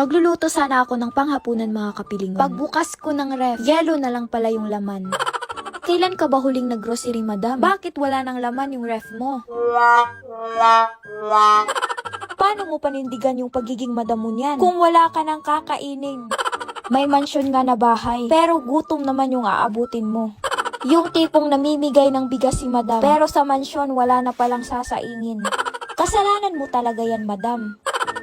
Magluluto sana ako ng panghapunan mga kapilingon. Pagbukas ko ng ref, yelo na lang pala yung laman. Kailan ka ba huling naggrocery, madam? Bakit wala nang laman yung ref mo? Paano mo panindigan yung pagiging madam mo niyan? Kung wala ka nang kakainin. May mansyon nga na bahay, pero gutom naman yung aabutin mo. Yung tipong namimigay ng bigas si madam, pero sa mansyon wala na palang sasaingin. Kasalanan mo talaga yan, madam.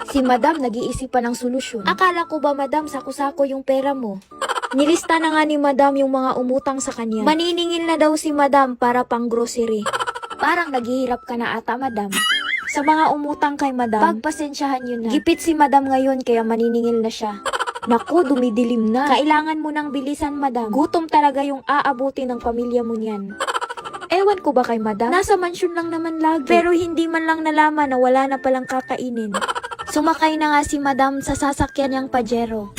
Si madam nag-iisip pa ng solusyon. Akala ko ba, madam, sako-sako yung pera mo? Nilista na nga ni madam yung mga umutang sa kanya. Maniningil na daw si madam para pang grocery. Parang naghihirap ka na ata, madam. Sa mga umutang kay madam, pagpasensyahan yun na. Gipit si madam ngayon kaya maniningil na siya. Naku, dumidilim na. Kailangan mo ng bilisan, madam. Gutom talaga yung aabuti ng pamilya mo niyan. Ewan ko ba kay madam? Nasa mansyon lang naman lagi. Pero hindi man lang nalaman na wala na palang kakainin. Sumakay na nga si madam sa sasakyan niyang pajero.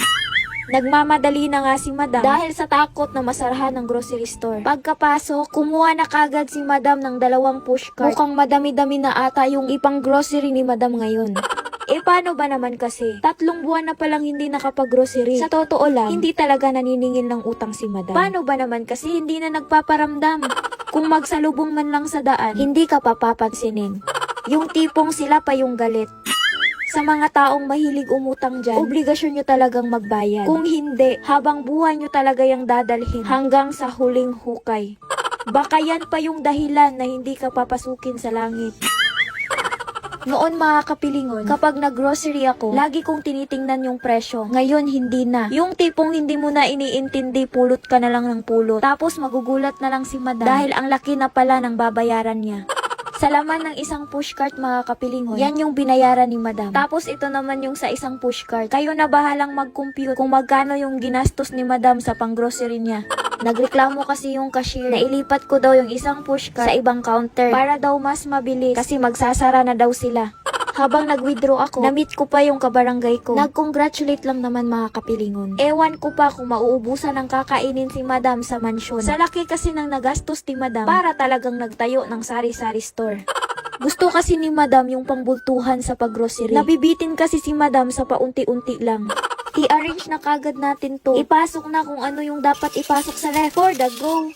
Nagmamadali na nga si madam dahil sa takot na masarahan ng grocery store. Pagkapasok, kumuha na kagad si madam ng dalawang pushcart. Mukhang madami-dami na ata yung ipang grocery ni madam ngayon. Eh paano ba naman kasi? Tatlong buwan na palang hindi nakapag-grocery. Sa totoo lang, hindi talaga naniningil ng utang si madam. Paano ba naman kasi hindi na nagpaparamdam? Kung magsalubong man lang sa daan, hindi ka papapansinin. Yung tipong sila pa yung galit. Sa mga taong mahilig umutang dyan, obligasyon nyo talagang magbayad. Kung hindi, habang buhay nyo talaga yung dadalhin hanggang sa huling hukay. Baka yan pa yung dahilan na hindi ka papasukin sa langit. Noon mga kapilingon, kapag nag-grocery ako, lagi kong tinitingnan yung presyo. Ngayon, hindi na. Yung tipong hindi mo na iniintindi, pulot ka na lang ng pulot. Tapos magugulat na lang si madam dahil ang laki na pala ng babayaran niya. Sa laman ng isang pushcart mga kapilingon, yan yung binayaran ni madam. Tapos ito naman yung sa isang pushcart. Kayo na bahalang mag-compute kung magkano yung ginastos ni madam sa pang-grocery niya. Nagreklamo kasi yung cashier na ilipat ko daw yung isang pushcart sa ibang counter para daw mas mabilis kasi magsasara na daw sila. Habang nag-withdraw ako, na-meet ko pa yung kabarangay ko. Nag-congratulate lang naman mga kapilingon. Ewan ko pa kung mauubusan ng kakainin si madam sa mansyon. Sa laki kasi ng nagastos ni madam para talagang nagtayo ng sari-sari store. Gusto kasi ni madam yung pambultuhan sa paggrocery. Nabibitin kasi si madam sa paunti-unti lang. I-arrange na kagad natin to. Ipasok na kung ano yung dapat ipasok sa ref. For the go!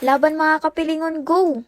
Laban mga kapilingon, go!